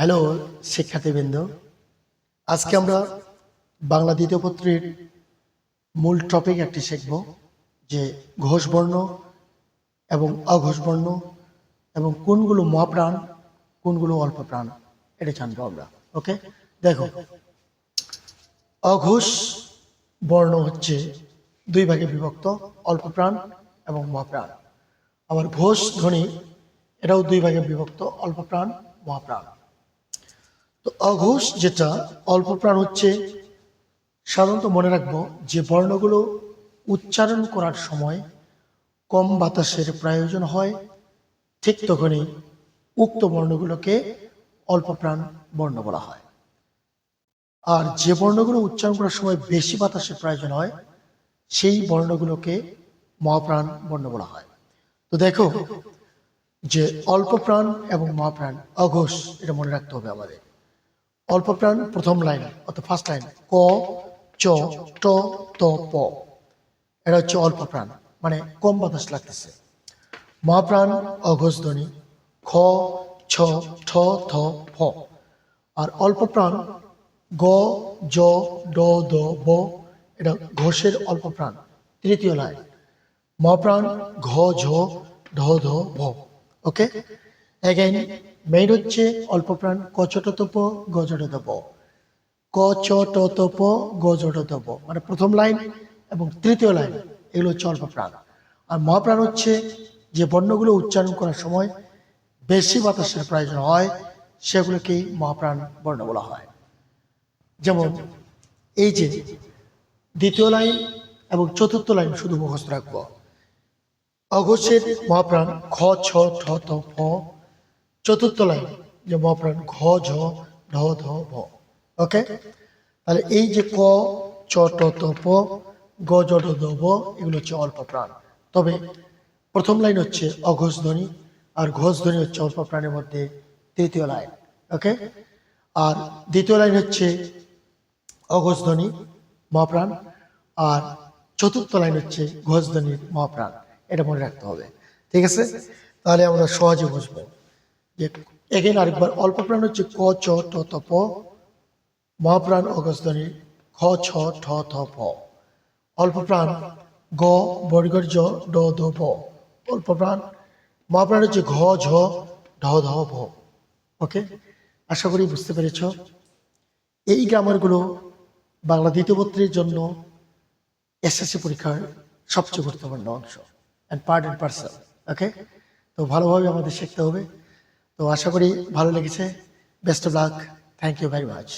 Hello, শিক্ষার্থীবৃন্দ। আজকে আমরা বাংলা দ্বিতীয় পত্রের মূল টপিক একটি শিখব, যে ঘোষবর্ণ এবং অঘোষবর্ণ এবং কোনগুলো মহাপ্রাণ, কোনগুলো অল্প প্রাণ এটা জানব আমরা, ওকে? দেখো অঘোষ বর্ণ হচ্ছে দুই ভাগে বিভক্ত অল্প প্রাণ এবং মহাপ্রাণ। আবার ঘোষ ধ্বনি, এটাও দুই ভাগে বিভক্ত অল্প প্রাণ মহাপ্রাণ। তো অঘোষ যেটা, অল্প প্রাণ হচ্ছে, সাধারণত মনে রাখব যে বর্ণগুলো উচ্চারণ করার সময় কম বাতাসের প্রয়োজন হয়, ঠিক তখনই উক্ত বর্ণগুলোকে অল্প প্রাণ বর্ণ বলা হয়। আর যে বর্ণগুলো উচ্চারণ করার সময় বেশি বাতাসের প্রয়োজন হয়, সেই বর্ণগুলোকে মহাপ্রাণ বর্ণ বলা হয়। তো দেখো যে অল্প প্রাণ এবং মহাপ্রাণ, অঘোষ এটা মনে রাখতে হবে আমাদের। অল্প প্রাণ, প্রথম লাইন, অর্থাৎ ফার্স্ট লাইন ক, চ, ট, ত, প। এটা হচ্ছে অল্প প্রাণ মানে কম বাতাস লাগতেছে। মহাপ্রাণ, অঘোষ ধ্বনি, খ, ছ, ঠ, থ, ফ। আর অল্প প্রাণ, গ, জ, ড, দ, ব, এটা ঘোষের অল্প প্রাণ, তৃতীয় লাইন। মহাপ্রাণ, ঘ, ঝ, ঢ ধ ভ, ওকে? অ্যাগেন মেইন হচ্ছে অল্প প্রাণ কচটতপ, গজটতপ। ক চ ট ত প গজটতপ। মানে প্রথম লাইন এবং তৃতীয় লাইন, এগুলো হচ্ছে অল্প প্রাণ আর মহাপ্রাণ হচ্ছে যে বর্ণগুলো উচ্চারণ করার সময় বেশি বাতাসের প্রয়োজন হয়, সেগুলোকেই মহাপ্রাণ বর্ণ বলা হয়। যেমন, এই যে দ্বিতীয় লাইন এবং চতুর্থ লাইন শুধু মুখস্থ রাখব। অঘোষের মহাপ্রাণ, খ, ছ, ঠ, ত, ফ চতুর্থ লাইন, যে মহাপ্রাণ ঘ, ঝ, ঢ, ধ, ভ। ওকে? তাহলে এই যে ক, চ, ট, ত, প, গ জ ঢ দ ভ, এগুলো হচ্ছে অল্প প্রাণ। তবে প্রথম লাইন হচ্ছে অঘোষ ধ্বনি আর ঘোষ ধ্বনি হচ্ছে অল্প প্রাণের মধ্যে তৃতীয় লাইন, ওকে? আর দ্বিতীয় লাইন হচ্ছে অঘোষ ধ্বনি মহাপ্রাণ আর চতুর্থ লাইন হচ্ছে ঘোষ ধ্বনির মহাপ্রাণ এটা মনে রাখতে হবে, ঠিক আছে? তাহলে আমরা সহজে বুঝব। যে এগেন আরেকবার, অল্প প্রাণ হচ্ছে ক, চ, ট, ত, প। মহাপ্রাণ ধ্বনি খ, ছ, ঠ থ প। অল্প প্রাণ, গ বর্গর্য ড, ধ ভ অল্প প্রাণ, মহাপ্রাণ হচ্ছে ঘ, ঝ, ঢ, ধ ভ ওকে? আশা করি বুঝতে পেরেছ। এই গ্রামারগুলো বাংলা দ্বিতীয় পত্রের জন্য এসএসসি পরীক্ষার সবচেয়ে গুরুত্বপূর্ণ অংশ। And part and parcel okay? তো ভালোভাবে আমাদের শিখতে হবে। তো আশা করি ভালো লেগেছে। Best of luck thank you very much